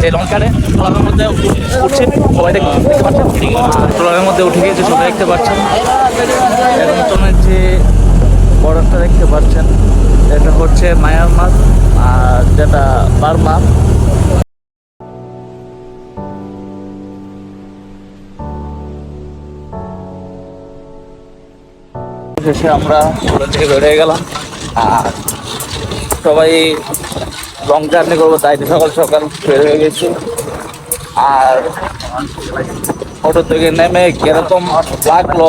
যে লঞ্চারে ট্রলারের মধ্যে উঠছে। সবাই দেখ- দেখতে পাচ্ছেন। ট্রলারের মধ্যে উঠে গিয়েছে সবাই দেখতে পাচ্ছেন। এবং যে বর্ডারটা দেখতে পাচ্ছেন, এটা হচ্ছে মায়ার মায়ানমার আর যেটা বার্মা। শেষে আমরা ওখান থেকে বেরিয়ে গেলাম। আর সবাই লং জার্নি করব, তাই সকাল সকাল বের হয়ে গেছি। আর অটো থেকে নেমে কীরকম লাগল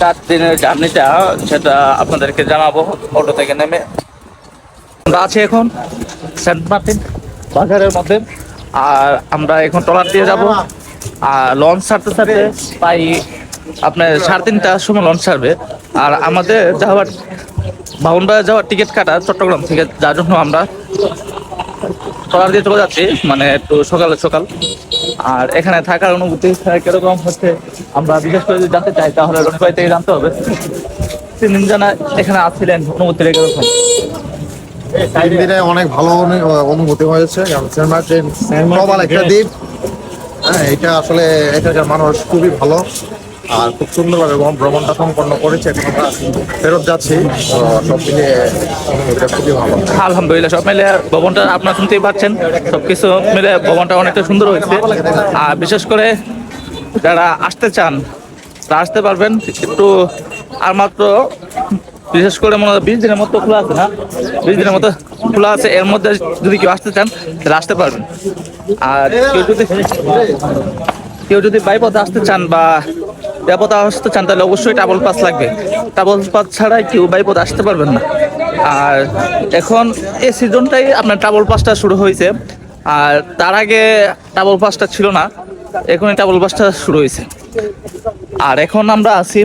চার দিনের জার্নিটা, সেটা আপনাদেরকে জানাব অটো থেকে নেমে। আমরা আছি এখন সেন্ট মার্টিন বাজারের মধ্যে, আর আমরা এখন ট্রলার দিয়ে যাব। আর লঞ্চ ছাড়তে ছাড়তে প্রায় আপনার সাড়ে তিনটার সময় লঞ্চ ছাড়বে। আর আমাদের যাওয়ার বাউন্ডারে যাওয়ার টিকিট কাটা চট্টগ্রাম থেকে, যার জন্য আমরা ট্রলার দিয়ে চলে যাচ্ছি মানে একটু সকালে সকাল। আর এখানে থাকার অনুভূতি কীরকম হচ্ছে আমরা বিশেষ করে যদি জানতে চাই তাহলে রোডবাই থেকে জানতে হবে। তিন দিন জানা এখানে আসছিলেন অনুভূতিটা কীরকম তিন দিনে অনেক ভালো অনুভূতি হয়েছে। একটা দ্বীপ হ্যাঁ এটা আসলে এখানকার মানুষ খুবই ভালো। আর খুব সুন্দরভাবে ভ্রমণটা সম্পন্ন করেছে এখন আমরা ফেরত যাচ্ছি। সব খুবই ভালো। আলহামদুলিল্লাহ, সব মিলে ভবনটা আপনারা শুনতেই পাচ্ছেন। সবকিছু মিলে ভবনটা অনেকটা সুন্দর হয়েছে। আর বিশেষ করে যারা আসতে চান, তারা আসতে পারবেন। একটু আর মাত্র বিশেষ করে মনে হয় বিশ দিনের মতো খোলা আছে না? বিশ দিনের মতো খোলা আছে। এর মধ্যে যদি কেউ আসতে চান, তাহলে আসতে পারবেন। আর কেউ যদি কেউ যদি বাইপথে আসতে চান বা ব্যাপথে আসতে চান, তাহলে অবশ্যই ডাবল পাস লাগবে। ডাবল পাস ছাড়াই কেউ বাইপথে আসতে পারবেন না। আর এখন এই সিজনটাই আপনার ডাবল পাসটা শুরু হয়েছে। আর তার আগে ডাবল পাসটা ছিল না এখন ডাবল পাসটা শুরু হয়েছে। আর এখন আমরা আছি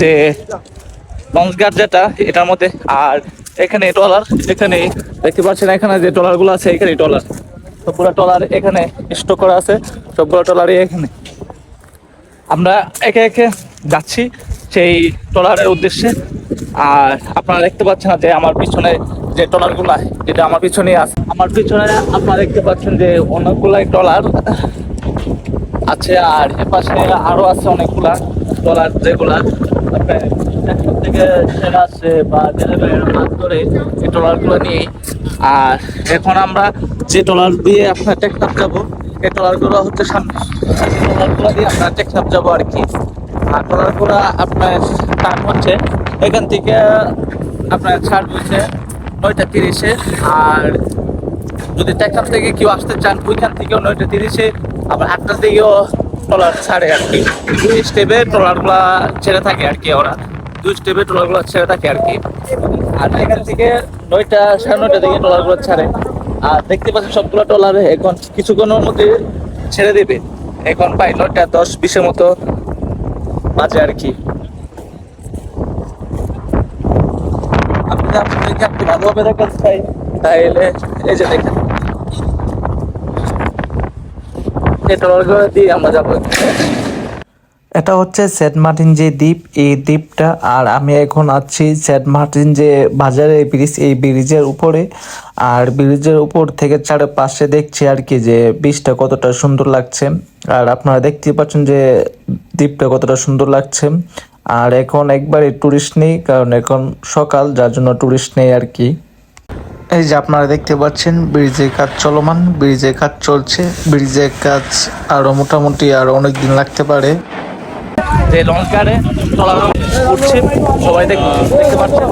যে লঞ্চ গার্ড যেটা, এটার মধ্যে। আর এখানে ট্রলার, এখানে দেখতে পাচ্ছেন এখানে যে ট্রলারগুলো আছে, এখানে ট্রলার। সবগুলো ট্রলার এখানে স্টক করা আছে, সবগুলো ট্রলারই এখানে। আমরা একে একে যাচ্ছি সেই ট্রলারের উদ্দেশ্যে। আর আপনারা দেখতে পাচ্ছেন যে আমার পিছনে যে ট্রলারগুলো, যেটা আমার পিছনে আছে। আমার পিছনে আপনারা দেখতে পাচ্ছেন যে অনেকগুলাই ট্রলার আছে, আর এপাশে আরও আছে অনেকগুলা ট্রলার যেগুলা থেকে আসছে বা ট্রলারগুলো আর এখন আমরা যে ট্রলার দিয়ে আপনার টেকনাফ যাব, এই ট্রলারগুলো হচ্ছে সামনে। ট্রলারগুলো দিয়ে আমরা টেকনাফ যাব আর কি। আর ট্রলারগুলো আপনার টাইম হচ্ছে, এখান থেকে আপনার ছাড় হয়েছে নয়টা তিরিশে, আর যদি টেকনাফ থেকে কেউ আসতে চান, ওইখান থেকেও নয়টা তিরিশে, আবার আটটার দিকেও ট্রলার ছাড়ে আর কি। দুই স্টেপে ট্রলারগুলা ছেড়ে থাকে আর কি ওরা। দুই স্টেপে ট্রলারগুলো ছেড়ে থাকে আর কি। আর এখান থেকে নয়টা, সাড়ে নয়টা দিকে ট্রলারগুলো ছাড়ে। আর দেখতে পাচ্ছেন সবগুলো ট্রলারে এখন কিছুক্ষণের মধ্যে ছেড়ে দেবে। এখন প্রায় নয়টা দশ বিশের মতো বাজে আর কি। আপনি আপনাদেরকে ভালোভাবে দেখেন চাই তাহলে এই যে দেখেন। এই দিয়ে আমরা যাব। এটা হচ্ছে সেন্ট মার্টিন যে দ্বীপ, এই দ্বীপটা, আর আমি এখন আছি সেন্ট মার্টিন যে বাজারের ব্রিজ, এই ব্রিজের উপরে। আর ব্রিজের উপর থেকে চারপাশে দেখছি আর কি যে বীজটা কতটা সুন্দর লাগছে। আর আপনারা দেখতে পাচ্ছেন যে দ্বীপটা কতটা সুন্দর লাগছে। আর এখন একবারে টুরিস্ট নেই, কারণ এখন সকাল, যার জন্য টুরিস্ট নেই আর কি। এই যে আপনারা দেখতে পাচ্ছেন, ব্রিজের কাজ চলমান, ব্রিজের কাজ চলছে, ব্রিজের কাজ আরও মোটামুটি আরও অনেক দিন লাগতে পারে। যে লঞ্চ গার্ডে ট্রলার উঠছে, সবাই দেখ- দেখতে পাচ্ছেন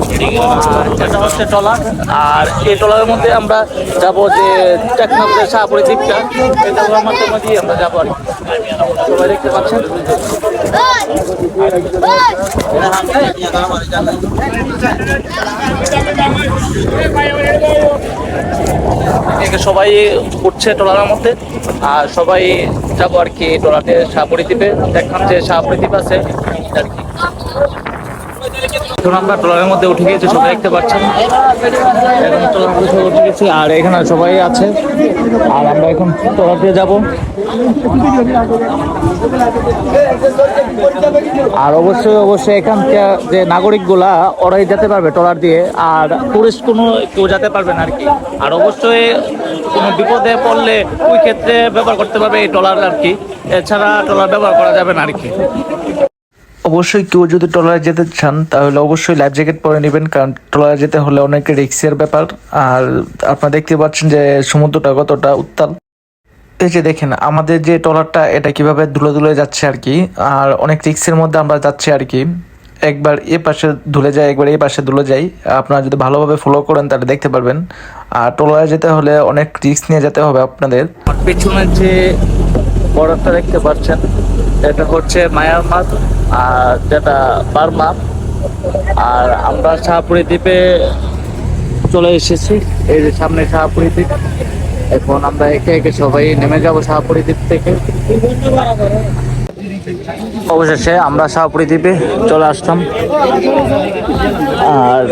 এটা হচ্ছে ট্রলার। আর এই ট্রলারের মধ্যে আমরা যাব যে টেকনোলজি শাহপুরের দ্বীপটা এটা মাধ্যমে দিয়ে আমরা যাব আর। সবাই দেখতে পাচ্ছেন? সবাই উঠছে টোলার মধ্যে, আর সবাই যাব আর কি টোলাতে সাপড়ি দ্বীপে দেখলাম যে সাপড়ি দ্বীপ আছে। এখন আমরা ট্রলারের মধ্যে উঠে গেছি সবাই দেখতে পাচ্ছেন। এখন ট্রলার উঠে গেছি আর এখানে সবাই আছে। আর আমরা এখন ট্রলার দিয়ে যাব। আর অবশ্যই অবশ্যই এখানকার যে নাগরিকগুলা, ওরাই যেতে পারবে ট্রলার দিয়ে, আর টুরিস্ট কোনো কেউ যেতে পারবে না আর কি। আর অবশ্যই কোনো বিপদে পড়লে ওই ক্ষেত্রে ব্যবহার করতে পারবে এই ট্রলার আর কি। এছাড়া ট্রলার ব্যবহার করা যাবে না আর কি। অবশ্যই কেউ যদি ট্রলারে যেতে চান, তাহলে অবশ্যই লাইফ জ্যাকেট পরে নেবেন, কারণ ট্রলারে যেতে হলে অনেক রিক্সের ব্যাপার। আর আপনারা দেখতে পাচ্ছেন যে সমুদ্রটা কতটা উত্তাল। এই যে দেখেন, আমাদের যে ট্রলারটা, এটা কীভাবে ধুলে ধুলে যাচ্ছে আর কি। আর অনেক রিক্সের মধ্যে আমরা যাচ্ছি আর কি। একবার এ পাশে ধুলে যাই একবার এ পাশে ধুলে যাই আপনারা যদি ভালোভাবে ফলো করেন, তাহলে দেখতে পারবেন। আর ট্রলারে যেতে হলে অনেক রিস্ক নিয়ে যেতে হবে আপনাদের। পেছনের যে বর্ডারটা দেখতে পাচ্ছেন এটা হচ্ছে মায়ানমার আর যেটা বার্মা। আর আমরা শাহপুরি দ্বীপে চলে এসেছি, এই যে সামনে শাহপুরি দ্বীপ। এখন আমরা একে একে সবাই নেমে যাব শাহপুরি দ্বীপ থেকে। অবশেষে আমরা শাহপুরি দ্বীপে চলে আসলাম। আর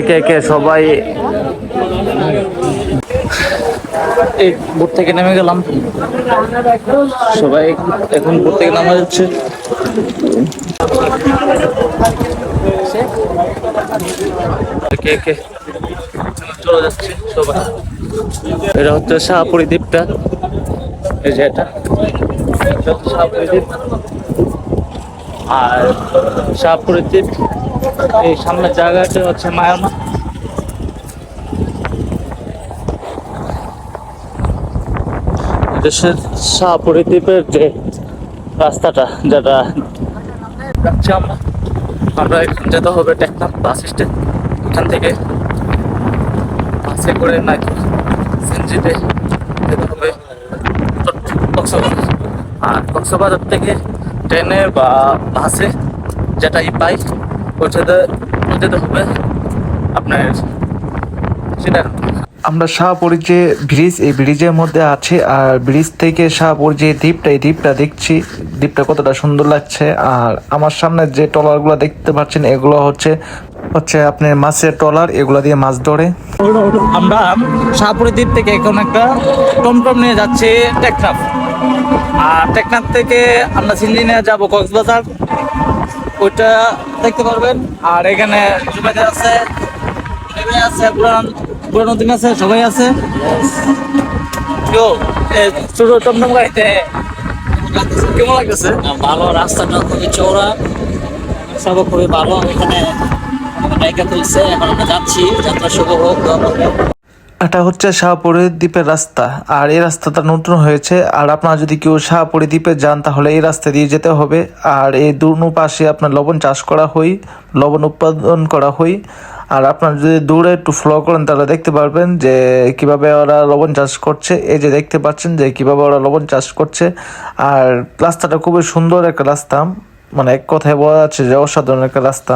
একে একে সবাই এই বোট থেকে নেমে গেলাম। সবাই এখন বোট থেকে নামা যাচ্ছে। চলে যাচ্ছে সবাই। এটা হচ্ছে শাহপুরি দ্বীপটা। এই যে এটা। শাহপুরি দ্বীপ। আর শাহপুরি দ্বীপ, এই সামনের জায়গাটা হচ্ছে মায়ানমার। দেশের শাহপুরি দ্বীপের যে রাস্তাটা, যেটা আমরা আমরা এখন যেতে হবে টেকনাম বাস স্ট্যান্ড। এখান থেকে বাসে করে নাকি সিনজিতে যেতে হবে কক্সবাজার। আর কক্সবাজার থেকে ট্রেনে বা বাসে যেটাই পাই ওইটাতে যেতে হবে আপনার সেটা আমরা শাহপুরি যে ব্রিজ, এই ব্রিজের মধ্যে আছে, আর ব্রিজ থেকে শাহপুর যে দ্বীপটা, এই দ্বীপটা দেখছি। দ্বীপটা কতটা সুন্দর লাগছে। আর আমার সামনে যে ট্রলারগুলো দেখতে পাচ্ছেন, এগুলো হচ্ছে হচ্ছে আপনার মাছের ট্রলার, এগুলো দিয়ে মাছ ধরে। আমরা শাহপুরি দ্বীপ থেকে এখন একটা টমটম নিয়ে যাচ্ছি টেকনাফ। আর টেকনাফ থেকে আমরা সিন্দি নিয়ে যাব কক্সবাজার। ওইটা দেখতে পারবেন। আর এখানে আছে আছে আছে সবাই আছে? ছোট টমটম গাড়িতে। কেমন লাগতেছে? ভালো রাস্তাটা খুবই চওড়া। সব খুবই ভালো এখানে তুলছে এখন আমরা যাচ্ছি যাত্রা শুভ হোক এটা হচ্ছে শাহপুরের দ্বীপের রাস্তা আর এই রাস্তাটা নতুন হয়েছে। আর আপনারা যদি কেউ শাহপুরি দ্বীপে যান তাহলে এই রাস্তা দিয়ে যেতে হবে। আর এই দুনো পাশে আপনার লবণ চাষ করা হয় লবণ উৎপাদন করা হয় আর আপনারা যদি দূরে একটু ফলো করেন, তাহলে দেখতে পারবেন যে কীভাবে ওরা লবণ চাষ করছে। এই যে দেখতে পাচ্ছেন যে কীভাবে ওরা লবণ চাষ করছে। আর রাস্তাটা খুবই সুন্দর একটা রাস্তা। মানে এক কথায় বলা যাচ্ছে যে অসাধারণ একটা রাস্তা।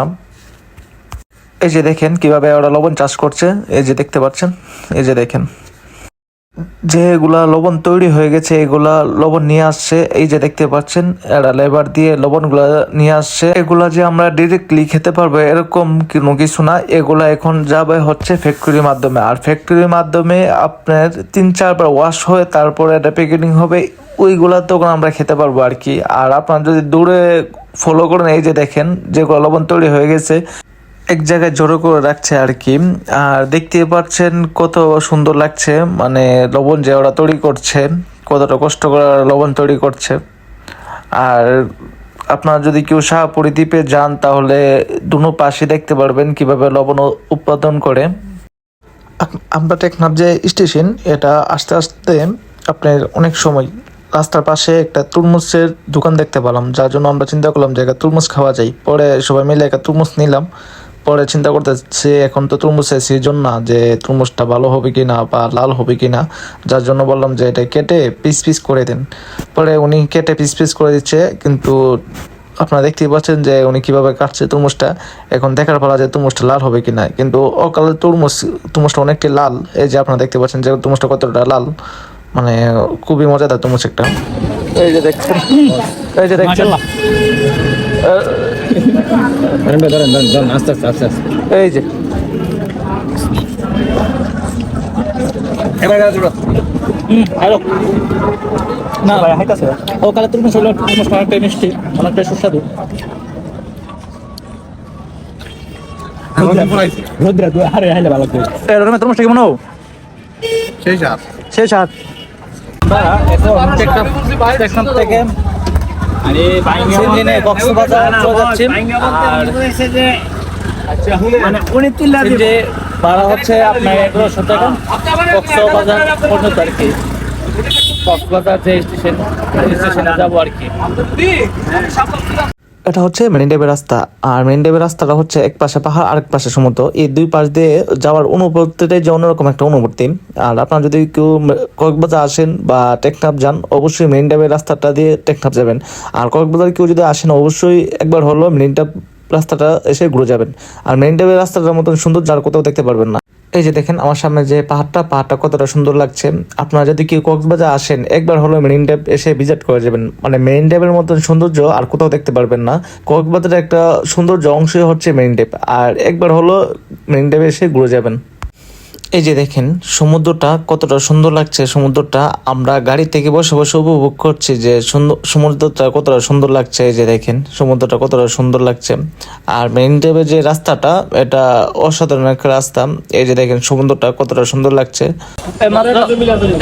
এই যে দেখেন কীভাবে ওরা লবণ চাষ করছে। এই যে দেখতে পাচ্ছেন। এই যে দেখেন। যে এগুলা লবণ তৈরি হয়ে গেছে, এগুলা লবণ নিয়ে আসছে। এই যে দেখতে পাচ্ছেন, এরা লেবার দিয়ে লবণগুলা নিয়ে আসছে। এগুলা যে আমরা ডিরেক্টলি খেতে পারব এরকম কোনো কিছু না। এগুলা এখন যাবে হচ্ছে ফ্যাক্টরির মাধ্যমে। আর ফ্যাক্টরির মাধ্যমে আপনার তিন চারবার ওয়াশ হয়ে তারপরে এটা প্যাকেটিং হবে, ওইগুলা তখন আমরা খেতে পারব আর কি। আর আপনার যদি দূরে ফলো করেন, এই যে দেখেন, যেগুলো লবণ তৈরি হয়ে গেছে এক জায়গায় জড়ো করে রাখছে আর কি। আর দেখতে পাচ্ছেন কত সুন্দর লাগছে মানে লবণ যে ওরা তৈরি করছে, কতটা কষ্ট করে লবণ তৈরি করছে। আর আপনারা যদি কেউ শাহপুরি দ্বীপে যান, তাহলে দুনো পাশে দেখতে পারবেন কীভাবে লবণ উৎপাদন করে। আমরা টেকনাফ যে স্টেশন, এটা আস্তে আস্তে আপনার অনেক সময় রাস্তার পাশে একটা তরমুজের দোকান দেখতে পেলাম, যার জন্য আমরা চিন্তা করলাম যে একটা তরমুজ খাওয়া যায়। পরে সবাই মিলে একটা তরমুজ নিলাম। পরে চিন্তা করতেছে এখন তো তরমুজের সিজন না যে তরমুজটা ভালো হবে কি না বা লাল হবে কি না যার জন্য বললাম যে এটা কেটে পিস পিস করে দিন। পরে উনি কেটে পিস পিস করে দিচ্ছে কিন্তু আপনারা দেখতেই পাচ্ছেন যে উনি কীভাবে কাটছে তরমুজটা। এখন দেখার পালা যে তরমুজটা লাল হবে কি না কিন্তু অকালে তরমুজ তরমুজটা অনেকটি লাল। এই যে আপনারা দেখতে পাচ্ছেন যে তরমুজটা কতটা লাল। মানে খুবই মজাদার তরমুজ একটা। এই যে দেখছেন এই যে দেখছেন। ধরেন ভাই, ধরেন ধরেন আস্তে আস্তে আস্তে আস্তে। এই যে। হুম, হ্যালো না ভাই হাইতাছে ও কালে তুমি ছিল অনেকটাই মিষ্টি। অনেকটাই সুস্বাদু। রোদ্রা তুই আরে হাইলে ভালো করে। এর রকমের তরমুজটা কেমন হও সেই সার শেষ হাত টেকনাফ থেকে কক্সবাজার আর মানে তিল্লা যে ভাড়া হচ্ছে আপনার এগারোশো টাকা কক্সবাজার পর্যন্ত আর কি। কক্সবাজার যে স্টেশন স্টেশনে যাব আর কি। এটা হচ্ছে মেরিন ড্রাইভের রাস্তা। আর মেরিন ড্রাইভের রাস্তাটা হচ্ছে এক পাশে পাহাড়, আরেক পাশে সমুদ্র। এই দুই পাশ দিয়ে যাওয়ার অনুভূতিটাই যে অন্যরকম একটা অনুভূতি। আর আপনারা যদি কেউ কক্সবাজার আসেন বা টেকনাফ যান, অবশ্যই মেরিন ড্রাইভের রাস্তাটা দিয়ে টেকনাফ যাবেন। আর কক্সবাজার কেউ যদি আসেন, অবশ্যই একবার হলো মেরিন ড্রাইভ রাস্তাটা এসে ঘুরে যাবেন। আর মেরিন ড্রাইভের রাস্তাটার মতন সুন্দর, যার কোথাও দেখতে পারবেন না। এই যে দেখেন, আমার সামনে যে পাহাড়টা পাহাড়টা কতটা সুন্দর লাগছে। আপনারা যদি কেউ কক্সবাজার আসেন, একবার হলো মেরিন ড্রাইভ এসে ভিজিট করে যাবেন। মানে মেরিন ড্রাইভের মতন সৌন্দর্য আর কোথাও দেখতে পারবেন না। কক্সবাজারের একটা সৌন্দর্য অংশই হচ্ছে মেরিন ড্রাইভ আর একবার হলো মেরিন ড্রাইভে এসে ঘুরে যাবেন। এই যে দেখেন, সমুদ্রটা কতটা সুন্দর লাগছে। সমুদ্রটা আমরা গাড়ি থেকে বসে বসে উপভোগ করছি যে সমুদ্রটা কতটা সুন্দর লাগছে। এই যে দেখেন, সমুদ্রটা কতটা সুন্দর লাগছে। আর মেইন ড্রাইভের যে রাস্তাটা, এটা অসাধারণ একটা রাস্তা। এই যে দেখেন, সমুদ্রটা কতটা সুন্দর লাগছে।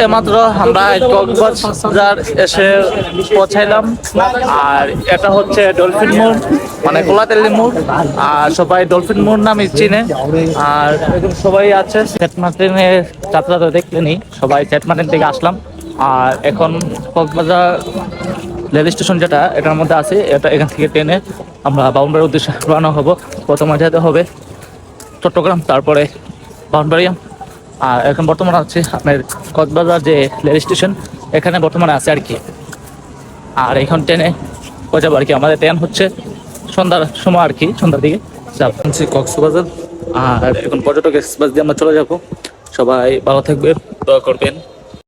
এমাত্র আমরা কক্সবাজার এসে পৌঁছাইলাম। আর এটা হচ্ছে ডলফিন মোড় মানে মোড়। আর সবাই ডলফিন মোড় নামে চিনে। আর সবাই আছে। সেট মার্টিনের যাত্রা তো দেখলেনি সবাই সেট মার্টিন থেকে আসলাম। আর এখন কক্সবাজার রেল স্টেশন যেটা, এটার মধ্যে আছে, এটা এখান থেকে ট্রেনে আমরা বাউন্ডারির উদ্দেশ্যে রওনা হব। প্রথমে যেতে হবে চট্টগ্রাম, তারপরে বাউন্ডারিয়া। আর এখন বর্তমানে আছে আপনার কক্সবাজার যে রেল স্টেশন, এখানে বর্তমানে আছে আর কি। আর এখন ট্রেনে যাব আর কি। আমাদের ট্রেন হচ্ছে সন্ধ্যার সময় আর কি, সন্ধ্যার দিকে কক্সবাজার আর এখন পর্যটক এক্সপ্রেস দিয়ে আমরা চলে যাব। সবাই ভালো থাকবেন দোয়া করবেন।